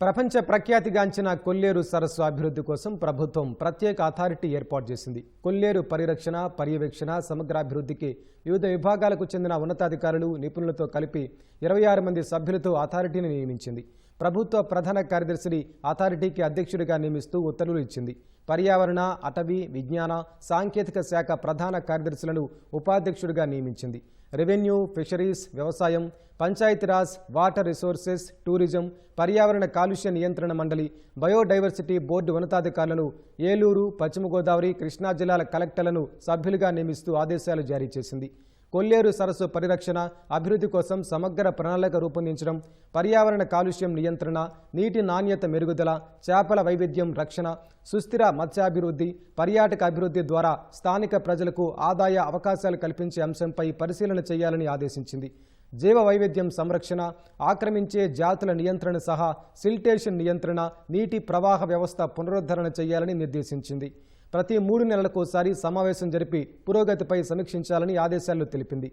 ప్రపంచ ప్రఖ్యాతిగాంచిన కొల్లేరు సరస్సు అభివృద్ధి కోసం ప్రభుత్వం ప్రత్యేక అథారిటీ ఏర్పాటు చేసింది. కొల్లేరు పరిరక్షణ పర్యవేక్షణ సమగ్రాభివృద్ధికి వివిధ విభాగాలకు చెందిన ఉన్నతాధికారులు నిపుణులతో కలిపి ఇరవై ఆరు మంది సభ్యులతో అథారిటీని నియమించింది. ప్రభుత్వ ప్రధాన కార్యదర్శిని అథారిటీకి అధ్యక్షుడిగా నియమిస్తూ ఉత్తర్వులు ఇచ్చింది. పర్యావరణ అటవీ విజ్ఞాన సాంకేతిక శాఖ ప్రధాన కార్యదర్శులను ఉపాధ్యక్షుడిగా నియమించింది. రెవెన్యూ ఫిషరీస్ వ్యవసాయం పంచాయతీరాజ్ వాటర్ రిసోర్సెస్ టూరిజం పర్యావరణ కాలుష్య నియంత్రణ మండలి బయోడైవర్సిటీ బోర్డు ఉన్నతాధికారులను ఏలూరు పశ్చిమ గోదావరి కృష్ణా జిల్లాల కలెక్టర్లను సభ్యులుగా నియమిస్తూ ఆదేశాలు జారీ చేసింది. కొల్లేరు సరస్సు పరిరక్షణ అభివృద్ధి కోసం సమగ్ర ప్రణాళిక రూపొందించడం పర్యావరణ కాలుష్యం నియంత్రణ నీటి నాణ్యత మెరుగుదల చేపల వైవిధ్యం రక్షణ సుస్థిర మత్స్యాభివృద్ధి పర్యాటక అభివృద్ధి ద్వారా స్థానిక ప్రజలకు ఆదాయ అవకాశాలు కల్పించే అంశంపై పరిశీలన చేయాలని ఆదేశించింది. జీవ వైవిధ్యం సంరక్షణ ఆక్రమించే జాతుల నియంత్రణ సహా సిల్టేషన్ నియంత్రణ నీటి ప్రవాహ వ్యవస్థ పునరుద్ధరణ చేయాలని నిర్దేశించింది. ప్రతి మూడు నెలలకోసారి సమావేశం జరిపి పురోగతిపై సమీక్షించాలని ఆదేశాల్లో తెలిపింది.